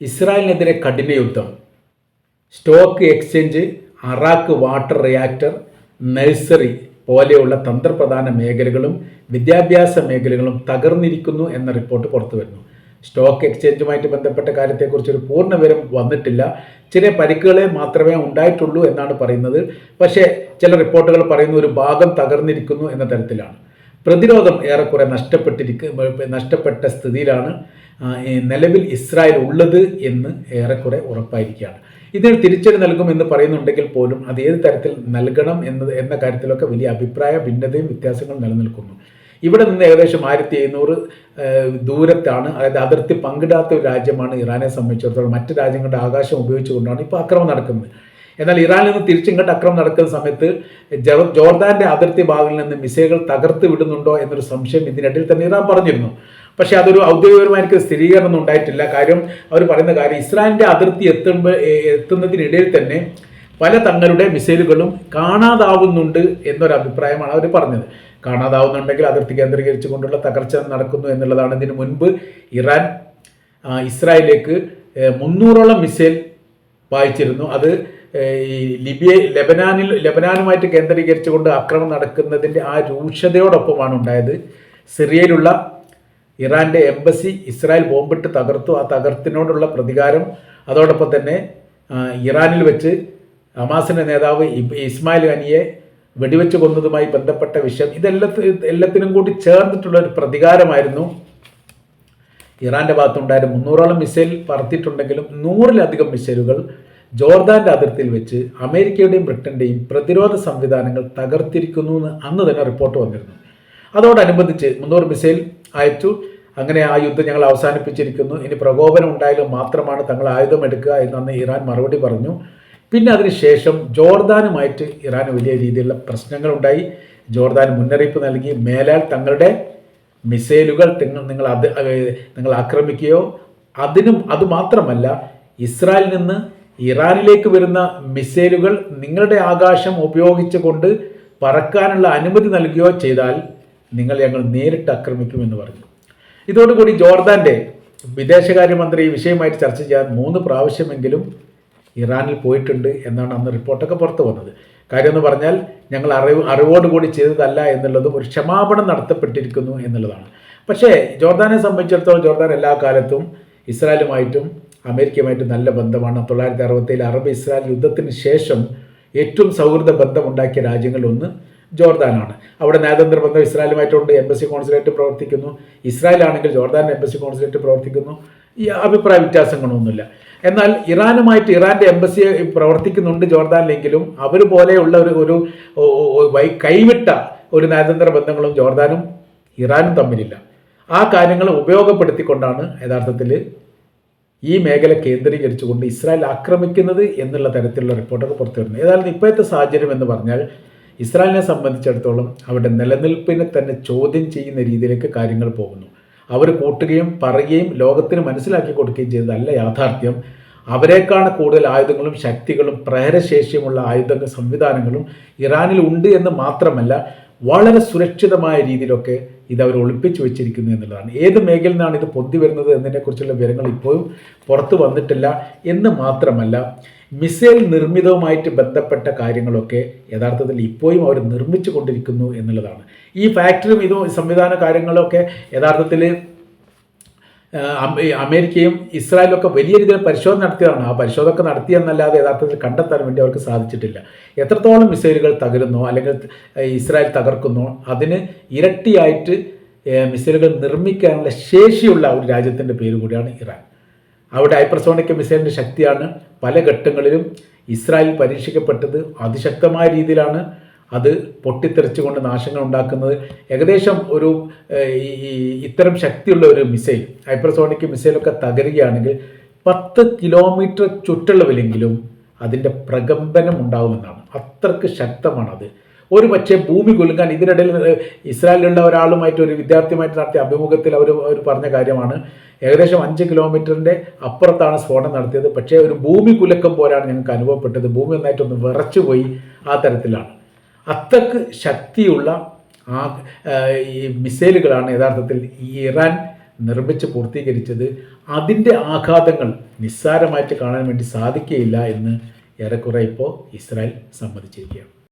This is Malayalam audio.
ഇസ്രായേലിനെതിരെ കഠിന യുദ്ധം. Stock exchange Arak water reactor nursery പോലെയുള്ള തന്ത്രപ്രധാന മേഖലകളും വിദ്യാഭ്യാസ മേഖലകളും തകർന്നിരിക്കുന്നു എന്ന റിപ്പോർട്ട് പുറത്തു വരുന്നു സ്റ്റോക്ക് എക്സ്ചേഞ്ചുമായിട്ട് ബന്ധപ്പെട്ട കാര്യത്തെക്കുറിച്ച് ഒരു പൂർണ വിവരം വന്നിട്ടില്ല. ചില പരിക്കുകളെ മാത്രമേ ഉണ്ടായിട്ടുള്ളൂ എന്നാണ് പറയുന്നത്. പക്ഷേ ചില റിപ്പോർട്ടുകൾ പറയുന്ന ഒരു ഭാഗം തകർന്നിരിക്കുന്നു എന്ന തരത്തിലാണ്. പ്രതിരോധം ഏറെക്കുറെ നഷ്ടപ്പെട്ടിരിക്ക നഷ്ടപ്പെട്ട സ്ഥിതിയിലാണ്. നിലവിൽ ഇസ്രായേൽ ഉള്ളത് എന്ന് ഏറെക്കുറെ ഉറപ്പായിരിക്കുകയാണ്. ഇതിന് തിരിച്ചടി നൽകും എന്ന് പറയുന്നുണ്ടെങ്കിൽ പോലും അത് ഏത് തരത്തിൽ നൽകണം എന്നത് എന്ന കാര്യത്തിലൊക്കെ വലിയ അഭിപ്രായ ഭിന്നതയും വ്യത്യാസങ്ങളും നിലനിൽക്കുന്നു. ഇവിടെ നിന്ന് ഏകദേശം ആയിരത്തി എഴുന്നൂറ് ദൂരത്താണ് അതായത് അതിർത്തി പങ്കിടാത്ത ഒരു രാജ്യമാണ് ഇറാനെ സംബന്ധിച്ചിടത്തോളം. മറ്റ് രാജ്യങ്ങളുടെ ആകാശം ഉപയോഗിച്ചുകൊണ്ടാണ് ഇപ്പോൾ അക്രമം നടക്കുന്നത്. എന്നാൽ ഇറാനിൽ നിന്ന് തിരിച്ചിങ്ങോട്ട് അക്രമം നടക്കുന്ന സമയത്ത് ജോർദാന്റെ അതിർത്തി ഭാഗങ്ങളിൽ നിന്ന് മിസൈലുകൾ തകർത്ത് വിടുന്നുണ്ടോ എന്നൊരു സംശയം ഇതിനിടയിൽ തന്നെ ഇറാൻ പറഞ്ഞിരുന്നു. പക്ഷേ അതൊരു ഔദ്യോഗികപരമായിട്ട് സ്ഥിരീകരണം ഒന്നും ഉണ്ടായിട്ടില്ല. കാര്യം അവർ പറയുന്ന കാര്യം ഇസ്രായേലിന്റെ അതിർത്തി എത്തുമ്പോൾ എത്തുന്നതിനിടയിൽ തന്നെ പല തങ്ങളുടെ മിസൈലുകളും കാണാതാവുന്നുണ്ട് എന്നൊരു അഭിപ്രായമാണ് അവർ പറഞ്ഞത്. കാണാതാവുന്നുണ്ടെങ്കിൽ അതിർത്തി കേന്ദ്രീകരിച്ചു കൊണ്ടുള്ള തകർച്ച നടക്കുന്നു എന്നുള്ളതാണ് ഇതിനു മുൻപ് ഇറാൻ ഇസ്രായേലിലേക്ക് മുന്നൂറോളം മിസൈൽ വായിച്ചിരുന്നു. അത് ഈ ലിബിയ ലെബനാനിൽ ലെബനാനുമായിട്ട് കേന്ദ്രീകരിച്ചുകൊണ്ട് ആക്രമണം നടക്കുന്നതിന്റെ ആ രൂക്ഷതയോടൊപ്പമാണ് ഉണ്ടായത്. സിറിയയിലുള്ള ഇറാന്റെ എംബസി ഇസ്രായേൽ ബോംബിട്ട് തകർത്തു. ആ തകർത്തിനോടുള്ള പ്രതികാരം അതോടൊപ്പം തന്നെ ഇറാനിൽ വെച്ച് ഹമാസിന്റെ നേതാവ് ഇസ്മായിൽ ഖനിയെ വെടിവെച്ച് കൊന്നതുമായി ബന്ധപ്പെട്ട വിഷയം ഇതെല്ലാത്തി എല്ലാത്തിനും കൂടി ചേർന്നിട്ടുള്ള ഒരു പ്രതികാരമായിരുന്നു. ഇറാന്റെ ഭാഗത്തുണ്ടായ മുന്നൂറോളം മിസൈൽ പറത്തിയിട്ടുണ്ടെങ്കിലും നൂറിലധികം മിസൈലുകൾ ജോർദാന്റെ അതിർത്തിയിൽ വെച്ച് അമേരിക്കയുടെയും ബ്രിട്ടന്റെയും പ്രതിരോധ സംവിധാനങ്ങൾ തകർത്തിരിക്കുന്നു എന്ന് അന്ന് തന്നെ റിപ്പോർട്ട് വന്നിരുന്നു. അതോടനുബന്ധിച്ച് മുന്നൂറ് മിസൈൽ അയച്ചു അങ്ങനെ ആ യുദ്ധം ഞങ്ങൾ അവസാനിപ്പിച്ചിരിക്കുന്നു. ഇനി പ്രകോപനം ഉണ്ടായാലും മാത്രമാണ് തങ്ങൾ ആയുധം എടുക്കുക എന്ന് അന്ന് ഇറാൻ മറുപടി പറഞ്ഞു. പിന്നെ അതിനുശേഷം ജോർദാനുമായിട്ട് ഇറാൻ വലിയ രീതിയിലുള്ള പ്രശ്നങ്ങളുണ്ടായി ജോർദാൻ മുന്നറിയിപ്പ് നൽകി. മേലാൽ തങ്ങളുടെ മിസൈലുകൾ നിങ്ങൾ അത് നിങ്ങൾ ആക്രമിക്കുകയോ അതിനും അതുമാത്രമല്ല ഇസ്രായേലിൽ നിന്ന് ഇറാനിലേക്ക് വരുന്ന മിസൈലുകൾ നിങ്ങളുടെ ആകാശം ഉപയോഗിച്ചുകൊണ്ട് പറക്കാനുള്ള അനുമതി നൽകുകയോ ചെയ്താൽ നിങ്ങൾ ഞങ്ങൾ നേരിട്ട് ആക്രമിക്കുമെന്ന് പറഞ്ഞു. ഇതോടുകൂടി ജോർദാന്റെ വിദേശകാര്യമന്ത്രി ഈ വിഷയമായിട്ട് ചർച്ച ചെയ്യാൻ മൂന്ന് പ്രാവശ്യമെങ്കിലും ഇറാനിൽ പോയിട്ടുണ്ട് എന്നാണ് അന്ന് റിപ്പോർട്ടൊക്കെ പുറത്തു വന്നത്. കാര്യം എന്ന് പറഞ്ഞാൽ ഞങ്ങൾ അറിവ് അറിവോടുകൂടി ചെയ്തതല്ല എന്നുള്ളതും ഒരു ക്ഷമാപണം നടത്തപ്പെട്ടിരിക്കുന്നു എന്നുള്ളതാണ്. പക്ഷേ ജോർദാനെ സംബന്ധിച്ചിടത്തോളം ജോർദാൻ എല്ലാ കാലത്തും ഇസ്രായേലുമായിട്ടും അമേരിക്കയുമായിട്ടും നല്ല ബന്ധമാണ്. തൊള്ളായിരത്തി അറുപത്തിയിൽ അറബ് ഇസ്രായേൽ യുദ്ധത്തിന് ശേഷം ഏറ്റവും സൗഹൃദ ബന്ധമുണ്ടാക്കിയ രാജ്യങ്ങളിലൊന്ന് ജോർദാനാണ്. അവിടെ നയതന്ത്ര ബന്ധം ഇസ്രായേലുമായിട്ടുണ്ട് എംബസി കോൺസുലേറ്റ് പ്രവർത്തിക്കുന്നു. ഇസ്രായേൽ ആണെങ്കിൽ ജോർദാൻ എംബസി കോൺസുലേറ്റ് പ്രവർത്തിക്കുന്നു. ഈ അഭിപ്രായ വ്യത്യാസങ്ങളൊന്നുമില്ല. എന്നാൽ ഇറാനുമായിട്ട് ഇറാന്റെ എംബസി പ്രവർത്തിക്കുന്നുണ്ട് ജോർദാനിലെങ്കിലും അവർ പോലെയുള്ള ഒരു ഒരു കൈവിട്ട ഒരു നയതന്ത്ര ബന്ധങ്ങളും ജോർദാനും ഇറാനും തമ്മിലില്ല. ആ കാര്യങ്ങൾ ഉപയോഗപ്പെടുത്തിക്കൊണ്ടാണ് യഥാർത്ഥത്തിൽ ഈ മേഖല കേന്ദ്രീകരിച്ചുകൊണ്ട് ഇസ്രായേൽ ആക്രമിക്കുന്നത് എന്നുള്ള തരത്തിലുള്ള റിപ്പോർട്ടൊക്കെ പുറത്തു വരുന്നത് ഏതായാലും ഇപ്പോഴത്തെ സാഹചര്യം എന്ന് പറഞ്ഞാൽ ഇസ്രായേലിനെ സംബന്ധിച്ചിടത്തോളം അവരുടെ നിലനിൽപ്പിനെ തന്നെ ചോദ്യം ചെയ്യുന്ന രീതിയിലേക്ക് കാര്യങ്ങൾ പോകുന്നു. അവർ കൂട്ടുകയും പറയുകയും ലോകത്തിന് മനസ്സിലാക്കി കൊടുക്കുകയും ചെയ്തതല്ല യാഥാർത്ഥ്യം. അവരെക്കാണ് കൂടുതൽ ആയുധങ്ങളും ശക്തികളും പ്രഹരശേഷിയുമുള്ള ആയുധ സംവിധാനങ്ങളും ഇറാനിൽ ഉണ്ട് എന്ന് മാത്രമല്ല വളരെ സുരക്ഷിതമായ രീതിയിലൊക്കെ ഇത് അവർ ഒളിപ്പിച്ചു വെച്ചിരിക്കുന്നു എന്നുള്ളതാണ്. ഏത് മേഖലയിൽ നിന്നാണ് ഇത് പൊന്തി വരുന്നത് എന്നതിനെക്കുറിച്ചുള്ള വിവരങ്ങൾ ഇപ്പോഴും പുറത്തു വന്നിട്ടില്ല എന്ന് മാത്രമല്ല മിസൈൽ നിർമ്മിതവുമായിട്ട് ബന്ധപ്പെട്ട കാര്യങ്ങളൊക്കെ യഥാർത്ഥത്തിൽ ഇപ്പോഴും അവർ നിർമ്മിച്ചു കൊണ്ടിരിക്കുന്നു എന്നുള്ളതാണ്. ഈ ഫാക്ടറിയും ഇതും സംവിധാന കാര്യങ്ങളൊക്കെ യഥാർത്ഥത്തിൽ അമേരിക്കയും ഇസ്രായേലും ഒക്കെ വലിയ രീതിയിൽ പരിശോധന നടത്തിയതാണ്. ആ പരിശോധന ഒക്കെ നടത്തിയെന്നല്ലാതെ യഥാർത്ഥത്തിൽ കണ്ടെത്താൻ വേണ്ടി അവർക്ക് സാധിച്ചിട്ടില്ല. എത്രത്തോളം മിസൈലുകൾ തകരുന്നോ അല്ലെങ്കിൽ ഇസ്രായേൽ തകർക്കുന്നു അതിന് ഇരട്ടിയായിട്ട് മിസൈലുകൾ നിർമ്മിക്കാനുള്ള ശേഷിയുള്ള ഒരു രാജ്യത്തിന്റെ പേര് കൂടിയാണ് ഇറാൻ. അവിടെ ഹൈപ്പർസോണിക് മിസൈലിന്റെ ശക്തിയാണ് പല ഘട്ടങ്ങളിലും ഇസ്രായേൽ പരീക്ഷിക്കപ്പെട്ടത് അതിശക്തമായ രീതിയിലാണ് അത് പൊട്ടിത്തെറിച്ചുകൊണ്ട് നാശങ്ങൾ ഉണ്ടാക്കുന്നത്. ഏകദേശം ഒരു ഈ ഇത്തരം ശക്തിയുള്ള ഒരു മിസൈൽ ഹൈപ്പർസോണിക് മിസൈലൊക്കെ തകരുകയാണെങ്കിൽ പത്ത് കിലോമീറ്റർ ചുറ്റളവിലെങ്കിലും അതിന്റെ പ്രകമ്പനം ഉണ്ടാകുമെന്നാണ്. അത്രയ്ക്ക് ശക്തമാണത്. ഒരു പക്ഷേ ഭൂമി കുലുങ്ങാൻ ഇതിനിടയിൽ ഇസ്രായേലിലുള്ള ഒരാളുമായിട്ട് ഒരു വിദ്യാർത്ഥിയുമായിട്ട് നടത്തിയ അഭിമുഖത്തിൽ അവർ അവർ പറഞ്ഞ കാര്യമാണ്. ഏകദേശം അഞ്ച് കിലോമീറ്ററിന്റെ അപ്പുറത്താണ് സ്ഫോടനം നടത്തിയത്. പക്ഷേ ഒരു ഭൂമി കുലക്കം പോലാണ് ഞങ്ങൾക്ക് അനുഭവപ്പെട്ടത്. ഭൂമി വിറച്ചു പോയി ആ തരത്തിലാണ്. അത്രയ്ക്ക് ശക്തിയുള്ള ആ, ഈ മിസൈലുകളാണ് യഥാർത്ഥത്തിൽ ഈ ഇറാൻ നിർമ്മിച്ച് പൂർത്തീകരിച്ചത്. അതിന്റെ ആഘാതങ്ങൾ നിസ്സാരമായിട്ട് കാണാൻ വേണ്ടി സാധിക്കുകയില്ല എന്ന് ഏറെക്കുറെ ഇപ്പോൾ ഇസ്രായേൽ സമ്മതിച്ചിരിക്കുകയാണ്.